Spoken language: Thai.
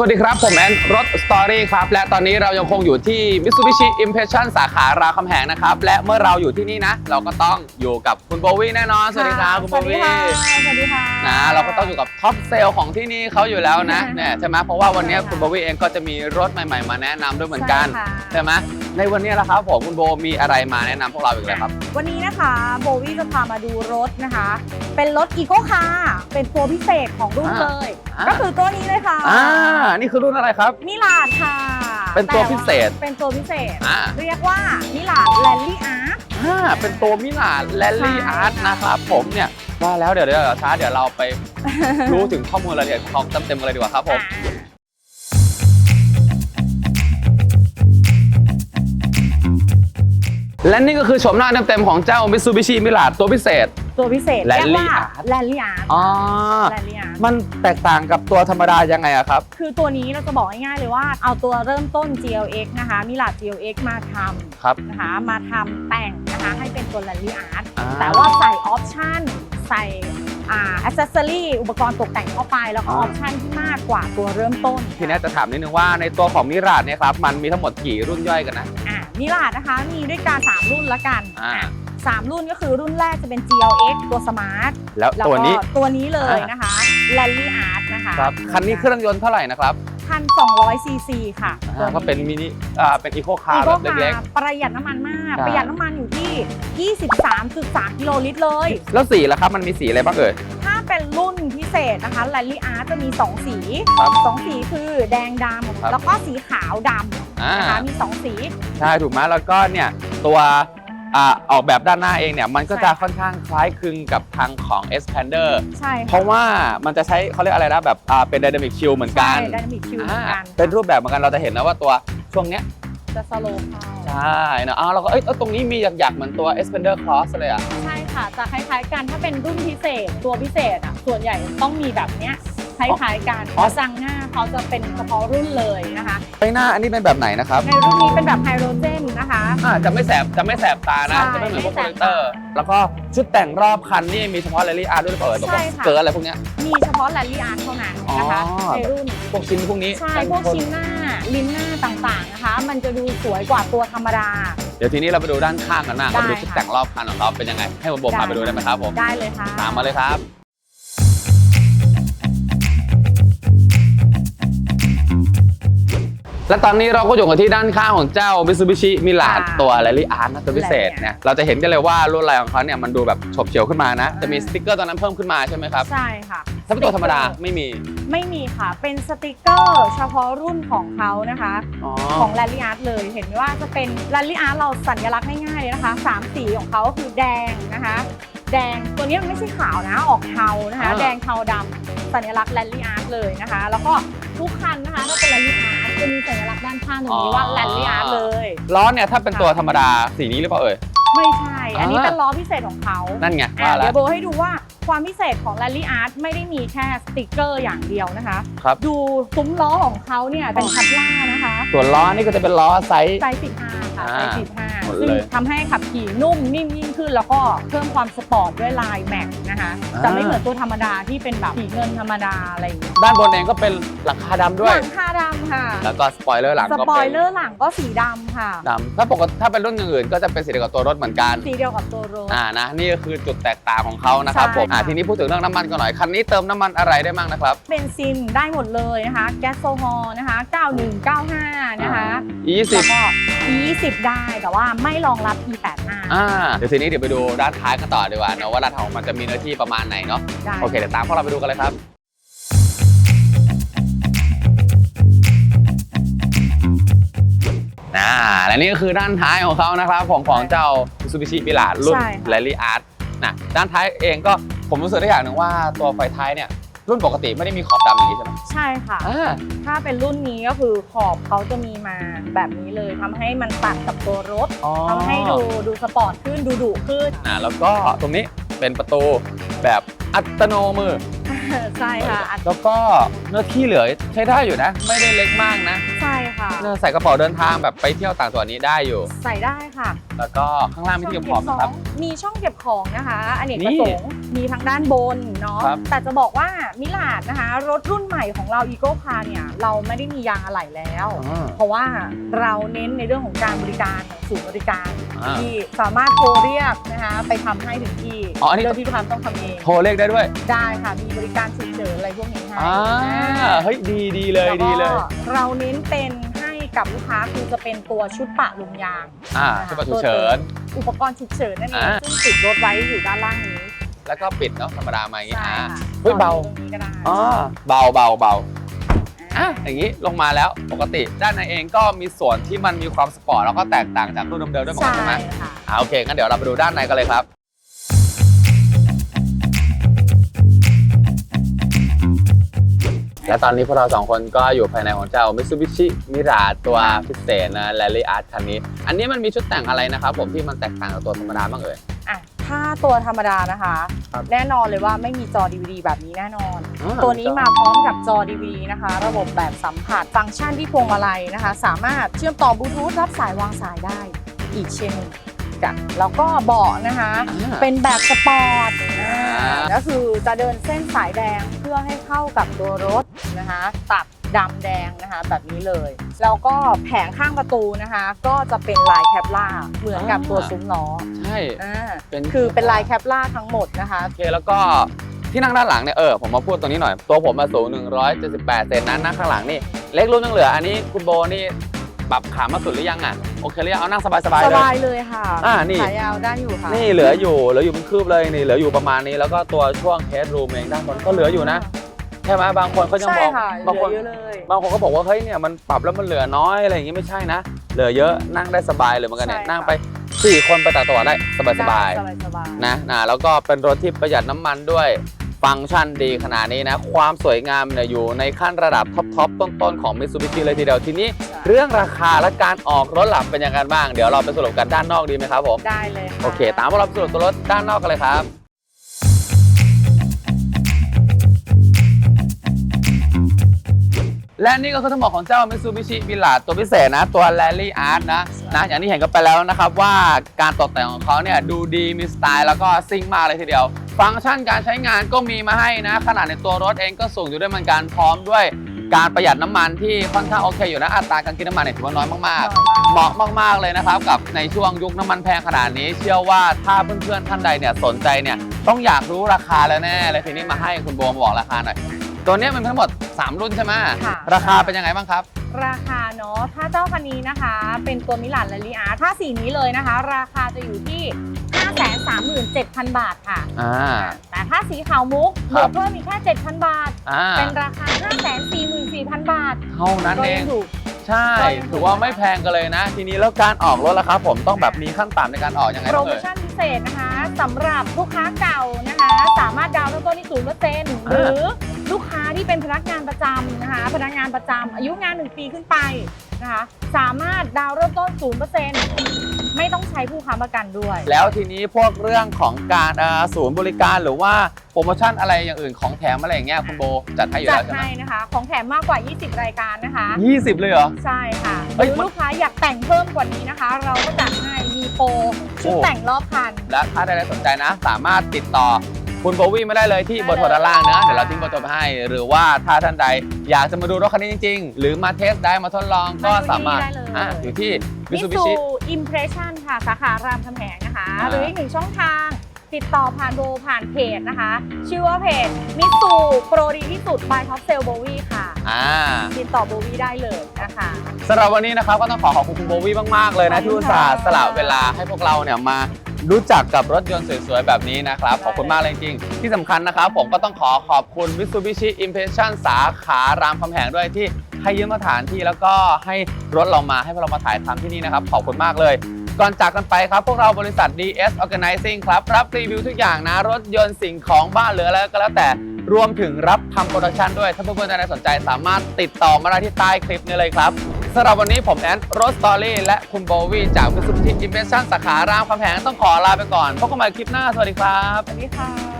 สวัสดีครับ ผมแอนรถสตอรี่ครับ และตอนนี้เรายังคงอยู่ที่ Mitsubishi Impression สาขารามคำแหงนะครับ และเมื่อเราอยู่ที่นี่นะ เราก็ต้องอยู่กับคุณโบวี่แน่นอน สวัสดีครับคุณโบสวัสดีวี่ค่ะสวัสดีค่ะนะเราก็ต้องอยู่กับท็อปเซลล์ของที่นี่เขาอยู่แล้วนะเนี่ยใช่ไหมเพราะว่าวันนี้ใช่ค่ะคุณโบวี่เองก็จะมีรถใหม่ ๆ มาแนะนำด้วยเหมือนกันใช่ค่ะใช่ไหม ในวันนี้ละครับผมคุณโบมีอะไรมาแนะนำพวกเราอีกเลยครับ วันนี้นะคะโบวี่จะพามาดูรถนะคะ เป็นรถอีโคคาร์เป็นตัวพิเศษของรุ่นอ่าเลย อ่า ก็คือตัวนี้เลยค่ะอ่านี่คือรุ่นอะไรครับ มิลาดค่ะเป็นตัวพิเศษแต่ว่าเป็นตัวพิเศษ อ่าเรียกว่ามิลาดแลนลี่อาร์ตอ่าเป็นตัวมิลานแลลี่ใช่ อาร์ตนะครับผมเนี่ยว่าแล้วเดี๋ยวเดี๋ยวช้าเดี๋ยวเราไปรู้ถึงข้อมูลรายละเอียดของเขาเต็มๆกันเลยดีกว่าครับผม และนี่ก็คือโฉมหน้าเต็มๆของเจ้า Mitsubishi m i r a ตัวพิเศษ ตัวพิเศษ Rally เรียกว่า Art แลนลี่อาร์ตอ๋อ แลนลี่อาร์ตมันแตกต่างกับตัวธรรมดายังไงอะครับ คือตัวนี้เราจะบอกง่ายๆเลยว่าเอาตัวเริ่มต้น GLX นะคะมิลาด GLX มาทำครับนะคะมาทำแต่งนะคะให้เป็นตัว Rally Art อ่าแต่ว่าใส่ออปชั่นใส่อ่าอ c เซสซอรี่อุปกรณ์ตกแต่งเข้าไปแล้วก็ออ่าอปชั่นที่มากกว่าตัวเริ่มต้น ทีนี้จะถามนิดนึงว่าในตัวของมิราดเนี่ยครับมันมีทั้งหมดกี่รุ่นย่อยกันนะ อ่ามิลาดนะคะ มีด้วยกัน3รุ่นละกันอ่า อะสามรุ่นก็คือรุ่นแรกจะเป็น GLX ตัว Smart แล้วแล้วตัวก็นี้ ตัวนี้เลยอ่านนะคะ Rally Art นะคะครับ คันนี้เครื่องยนต์เท่าไหร่นะครับพันสองร้อยซีซีค่ะอ่าก็เป็นมินิอ่าเป็นอีโคคาอีร์โคแบบเล็ก คาร์ประหยัดน้ำมันมาก ใช่ ประหยัดน้ำมันอยู่ที่ 23.3กิโลลิตรเลย ๆ แล้วสีล่ะครับ มันมีสีอะไรบ้างเอ่ยถ้า เป็นรุ่นพิเศษนะคะ Rally Art จะมี 2 สี ครับสองสีคือแดงดครับำแล้วก็สีขาวดอ่าำนะคะมี 2 สี ใช่ถูกไหมแล้วก็เนี่ยตัวอ่าออกแบบด้านหน้าเองเนี่ยมันก็จะใช่ ค่อนข้างคล้ายคลึงกับทางของ Expander ใช่เพค่ะราะว่ามันจะใช้เขาเรียกอะไรนะแบบอ่าเป็น Dynamic Shield เหมือนกันใช่ Dynamic Shield เหมือนกันอ่าเป็นรูปแบบเหมือนกันเราจะเห็นนะว่าตัวช่วงเนี้ยจะสโลว์เข้าใช่นะอ้าวเราก็เอ้ยเอ้ยตรงนี้มีหยักๆ เหมือนตัว Expander Cross เลยอะ ใช่ ค่ะ จะคล้ายๆกันถ้าเป็นรุ่นพิเศษตัวพิเศษอะส่วนใหญ่ต้องมีแบบเนี้ยคล้ายๆกันอ๋อเพราะจังหน้าเขาจะเป็นเฉพาะรุ่นเลยนะคะไปหน้าอันนี้เป็นแบบไหนนะครับ ในรุ่นนี้เป็นแบบไฮโดรเจน นะคะ อ่าจะไม่แสบจะไม่แสบตานะ ใช่จะไม่เหมือนพวกไม่โปรแสบเจคเตอร์ แล้วก็ชุดแต่งรอบคันนี่มีเฉพาะ Rally Art ด้วยหรือเปล่าเอ่ยแบบใช่ว่าค่ะ เกิร์อะไรพวกเนี้ย มีเฉพาะ Rally Art เท่านั้นนะคะอ๋อ ในรุ่น พวกชิ้นพวกนี้ใช่กันพวกชนชิ้นหน้า ลิ้นหน้าต่างๆนะคะ มันจะดูสวยกว่าตัวธรรมดา เดี๋ยวทีนี้เราไปดูด้านข้างกันบ้างได้เราไปดูชุดค่ะ แต่งรอบคันของเราเป็นยังไง ให้คุณโบพาไปดูได้ไหมครับผม ได้เลยค่ะ ตามมาเลยครับ และตอนนี้เราก็อยู่กันที่ด้านข้างของเจ้า Mitsubishi m i r a ค่ะตัว Rally Art นะตัวพิเศษ Rally เนี่ยเราจะเห็นกันเลยว่าลวดลายของเขาเนี่ยมันดูแบบฉบเฉียวขึ้นมานะ จะมีสติ๊กเกอร์ตัวนั้นเพิ่มขึ้นมาใช่ไหมครับ ใช่ค่ะ ถ้าเป็นตัวธรรมดาไม่มี ไม่มีค่ะ เป็นสติกเกอร์เฉพาะรุ่นของเขานะคะอ๋อของ Rally Art เลย เห็นว่าจะเป็น Rally Art เราสัญลักษณ์ง่ายๆเลยนะคะสามสีของเขาก็คือแดงนะคะแดงตัวนี้มันไม่ใช่ขาวนะออกเทานะคะอ่าแดงเทาดำสัญลักษณ์ Rally Art เลยนะคะ แล้วก็ทุกคันนะคะถ้าเป็น Rally Art จะมีสัญลักษณ์ด้านข้างตรงนี้ว่า Rally Art เลย ล้อเนี่ยถ้าเป็นตัวธรรมดาสีนี้หรือเปล่าเอ่ย ไม่ใช่ อันนี้อ่าเป็นล้อพิเศษของเขานั่นไงอะว่าแล้เดี๋วยวโบให้ดูว่า ความพิเศษของ Rally Art ไม่ได้มีแค่สติกเกอร์อย่างเดียวนะคะ ครับ ดูซุ้มล้อของเขาเนี่ยเป็นคัตล่านะคะส่วนล้อนี่ก็จะเป็นล้อไซส์ ไซส์15ค่ะอ่าไซส์หมด15ซึ่งเลยทำให้ขับขี่นุ่มนิ่มยิ่งขึ้น แล้วก็เพิ่มความสปอร์ตด้วยลายแม็กนะคะอ่า จะไม่เหมือนตัวธรรมดาที่เป็นแบบสีเงินธรรมดาอะไรอย่างเงี้ยด้านบนเองก็เป็นหลังคาดำด้หวย ลังคาดำค่ะ แล้วก็สปอยเลอร์หลังสก็ปอเป็ยนเลอร์หลังก็สีดำค่ะ ดำถ้าปกติถ้าเป็นรุ่นอื่นๆก็จะเป็นสีเดียวกับตัวรถเหมือนกัน สีเดียวกับตัวรถ อ่านะนี่ก็คือจุดแตกต่างของเขานะครับใช่ ผมอ่าค่ะทีนี้พูดถึงเรื่องน้ำมันกันหน่อย คันนี้เติมน้ำมันอะไรได้บ้างนะครับ เบนซินได้หมดเลยนะคะ แก๊สโซฮอล์นะคะ 9195 นะคะยี่แล้สิวบก็ E20 ได้แต่ว่าไม่รองรับ E85 อ่าเดี๋ยวทีนี้เดี๋ยวไปดูด้านท้ายกันต่อดีกว่าเนอะว่าด้านท้ายของมันจะมีเนื้อที่ประมาณไหนเนาะ ได้ โอเคเดี๋ยวตามพวกเราไปดูกันเลยครับ อ่า และนี่ก็คือด้านท้ายของเขานะครับ ของของเจ้า Mitsubishi m i r a รุ่น ใช่ค่ะ Rally Art นะ ด้านท้ายเองก็ ผมรู้สึกได้อย่างหนึ่งว่าตัวไฟท้ายเนี่ยรุ่นปกติไม่ได้มีขอบดำอย่างนี้ใช่ไหมใช่ค่ะ อ่า ถ้าเป็นรุ่นนี้ก็คือขอบเขาจะมีมาแบบนี้เลยทำให้มันตัดกับตัวรถอ๋อ ทำให้ดูดูสปอร์ตขึ้นดูดุขึ้น อ่าแล้วก็ตรงนี้เป็นประตูแบบอัตโนมือ ใช่ค่ะอันแล้วก็เนื้อที่เหลือใช้ได้อยู่นะ ไม่ได้เล็กมากนะ ใช่ ค่ะ เออใส่กระเป๋าเดินทางแบบไปเที่ยวต่างจังหวัดนี้ได้อยู่ ใส่ได้ค่ะแล้วก็ข้างล่างมีที่เก็บของนะครับ มีช่องเก็บของนะคะอเนกนี่ประสงค์มีทางด้านบนเนาะครับ แต่จะบอกว่ามิลาดนะคะ รถรุ่นใหม่ของเราอีโก้คาร์เนี่ย เราไม่ได้มียางอะไหล่แล้ว อ่า เพราะว่าเราเน้นในเรื่องของการบริการของศูนย์บริการอ่าที่สามารถโทรเรียกนะคะไปทำให้ถึงที่อ๋ออันนี้ โดยที่ลูกค้าไม่ต้องทำเองโทรเลขได้ด้วยได้ค่ะมีบริการฉุกเฉินอะไรพวกนี้ให้อ่าอ่าเฮ้ยดีดีเลยแล้วก็ดีเลยเราเน้นเป็นให้ กับลูกค้าคือจะเป็นตัวชุดปะลุงยางอ่าชุดประตูเฉิน อุปกรณ์ฉุกเฉินนั่นเองอ่า ซึ่งติดรถไว้อยู่ด้านล่างนี้แล้วก็ปิดเนาะธรรมดามาอย่างงี้ใช่อ่า ค่ะเฮ้ยเบา ตรงนี้ก็ได้อ๋อเบาเบาเบาอะอย่างนี้ลงมาแล้วปกติด้านในเองก็มีส่วนที่มันมีความสปอร์ตแล้วก็แตกต่างจากรุ่นเดิมๆด้วยเหมือนกันใช่ไหมค่ะ อ่าโอเคงั้นเดี๋ยวเราไปดูด้านในกันเลยครับ และตอนนี้พวกเราสองคนก็อยู่ภายในของเจ้า Mitsubishi Mirage ตัวพิเศษนะ Rally Art คันนี้ อันนี้มันมีชุดแต่งอะไรนะครับผมที่มันแตกต่างจากตัวธรรมดาบ้างเอ่ย อะถ้าตัวธรรมดานะคะ ครับแน่นอนเลยว่าไม่มีจอ DVD แบบนี้แน่นอนอ่าตัวนี้มาพร้อมกับจอ DVD นะคะ ระบบแบบสัมผัสฟังก์ชันที่พวงมาลัยนะคะ สามารถเชื่อมต่อบลูทูธรับสายวางสายได้อีกเช่นหนึ่งจ้ะแล้วก็เบาะนะคะ อ่า เป็นแบบสปอร์ตอ่าอ่าก็คือจะเดินเส้นสายแดงเพื่อให้เข้ากับตัวรถ นะคะ ตัดดำแดงนะคะ แบบนี้เลย แล้วก็แผงข้างประตูนะคะ ก็จะเป็นลายแคปล่าเหมือนกับตัวซุ้มล้อใช่ อ่าเป็น คือเป็นลายแคปล่าทั้งหมดนะคะโอเคแล้วก็ที่นั่งด้านหลังเนี่ยเออผมมาพูดตรงนี้หน่อย ตัวผมมาสูง 178 เซนนั้นนั่งข้างหลังนี่เล็กรุ่นยังเหลืออันนี้คุณโบนี่ปรับขามาสุดหรือยังอะโอเคหรือยังเอานั่งสบายๆสเลย บายเลยค่ะอ่านี่ ขายาวได้อยู่ค่ะนี่เหลืออยู่เหลืออยู่เป็นคืบเลยนี่เหลืออยู่ประมาณนี้แล้วก็ตัวช่วงเฮดรูมเองด้านบนก็เหลืออยู่นะใช่ไหมบางคนเขายังใช่บอกค่ะเหบางลืคอนเยอะเลยบางคนก็บอกว่าเฮ้ยเนี่ยมันปรับแล้วมันเหลือน้อยอะไรอย่างงี้ไม่ใช่นะ เหลือเยอะนั่งได้สบายเลยเหมือนกันเนี่ยใช่ค่ะนั่งไปสี่คนไปต่างจังหวัดได้สบายได้ๆสบายสบายนะนะแล้วก็เป็นรถที่ประหยัดน้ำมันด้วย ฟังก์ชันดีขนาดนี้นะ ความสวยงามเนี่ยอยู่ในขั้นระดับท็อปทอปต้นๆของ Mitsubishi เลยทีเดียวทีนี้ เรื่องราคาและการออกรถหลับเป็นยังไงบ้าง เดี๋ยวเราไปสรุปกันด้านนอกดีไหมครับผมได้เลยค่ะโอเค ตามพวกเราไปสรุปตัวรถด้านนอกกันเลยครับ และนี่ก็คือทั้งหมดของเจ้า Mitsubishi v i l a ตัวพิเศษนะ ตัว Rally Art นะนะอย่างที่เห็นกันไปแล้วนะครับว่าการตกแต่งของเขาเนี่ยดูดีมีสไตล์แล้วก็ซิ่งมากเลยทีเดียว ฟังก์ชันการใช้งานก็มีมาให้นะ ขนาดในตัวรถเองก็สูงอยู่ด้วยเหมือนกันพร้อมด้วยการประหยัดน้ำมันที่ค่อนข้างโอเคอยู่นะอัตราการกินน้ำมันเนี่ยถือว่าน้อยมากๆ เหมาะมากๆเลยนะครับ กับในช่วงยุคน้ำมันแพงขนาดนี้ เชื่อว่าถ้าเพื่อนๆท่านใดเนี่ยสนใจเนี่ยต้องอยากรู้ราคาแล้วแน่เลยทีนี้มาให้คุณโบมาบอกราคาหน่อย ตัวเนี้ยมันทั้งหมด 3 รุ่นใช่ไหมค่ะ ราคาเป็นยังไงบ้างครับ ราคาเนาะถ้าเจ้าคันนี้นะคะ เป็นตัวมิลานลาลีอาถ้าสีนี้เลยนะคะ ราคาจะอยู่ที่ 537,000 บาทค่ะ อ่า แต่ถ้าสีขาวมุกครับบวกเพิ่มอีกแค่ 7,000 บาท อ่า เป็นราคา 544,000 บาทเท่านั้นก็เอยังง ถูก ใช่ ก็ยังถูกถือว่าไม่แพงกันเลยนะ ทีนี้แล้วการออกรถราคาผมต้องแบบมีขั้นต่ำในการออกยังไงโปรบ้างโมเอ่ย ชั่นพิเศษนะคะสำหรับลูกค้าเก่านะคะ สามารถดาวน์เริ่มต้นที่ศูนย์เปอร์เซ็นต์หรือ ลูกค้าที่เป็นพนักงานประจำนะคะ พนักงานประจำอายุงาน 1 ปีขึ้นไปนะคะ สามารถดาวน์เริ่มต้นศูนย์เปอร์เซ็นต์ไม่ต้องใช้ผู้ค้ำประกันด้วย แล้วทีนี้พวกเรื่องของการเอ่อศูนย์บริการหรือว่าโปรโมชั่นอะไรอย่างอื่นของแถมอะไรอย่างเงี้ยคุณโบจัดให้อยู่จัแล้ดวใช่ไหมให้นะคะ ของแถมมากกว่า 20 รายการนะคะ ยี่สิบเลยเหรอ ใช่ค่ะหเฮ้ยรือมัน ลูกค้าอยากแต่งเพิ่มกว่านี้นะคะ เราก็จัดให้มีโปรชุดโอ้แต่งรอบคัน และถ้าใดๆสนใจนะ สามารถติดต่อ คุณโบวี่ไม่ได้เลยที่เบอร์โทรด้านล่างนะเดี๋ยวเราทิ้งเบอร์โทรไปให้ หรือว่าถ้าท่านใดอยากจะมาดูรถคันนี้จริง ๆ หรือมาเทสได้มาทดลองก็มาดูที่สามารถได้เลยอะอยู่ที่มิสู Mitsubishi อิมเพรสชันค่ะ สาขารามคำแหงนะคะ อ่า หรืออีกหนึ่งช่องทาง ติดต่อผ่านโบผ่านเพจนะคะ ชื่อว่าเพจมิสูโปรดีที่สุด by Top Sale Bowie ค่ะ อ่าติดต่อโบวี่ได้เลยนะคะ สำหรับวันนี้นะครับก็ต้องขอขอบคุณคุณโบวี่มากๆเลยนะขอบคุณที่อุตส่าห์ค่ะสละเวลาให้พวกเราเนี่ยมา รู้จักกับรถยนต์สวยๆ แบบนี้นะครับได้ขอบคุณมากเลยจริงๆที่สำคัญนะครับ ผมก็ต้องขอขอบคุณ Mitsubishi Impression สาขารามคำแหงด้วยที่ให้ยืมสถานที่แล้วก็ให้รถเรามาให้พวกเรามาถ่ายทำที่นี่นะครับ ขอบคุณมากเลย ก่อนจากกันไปครับ พวกเราบริษัท DS Organizing ครับ รับรีวิวทุกอย่างนะ รถยนต์สิ่งของบ้านเหลืออะไรก็แล้วแต่รวมถึงรับทำโปรดักชันด้วย ถ้าเพื่อนๆท่านใดสนใจสามารถติดต่อมาได้ที่ใต้คลิปนี้เลยครับ สำหรับวันนี้ผมแอนโรสตอรี่และคุณโบวี่จาก Mitsubishi Impression สาขารามคำแหงต้องขอลาไปก่อนพบกันใหม่คลิปหน้า สวัสดีครับ สวัสดีค่ะ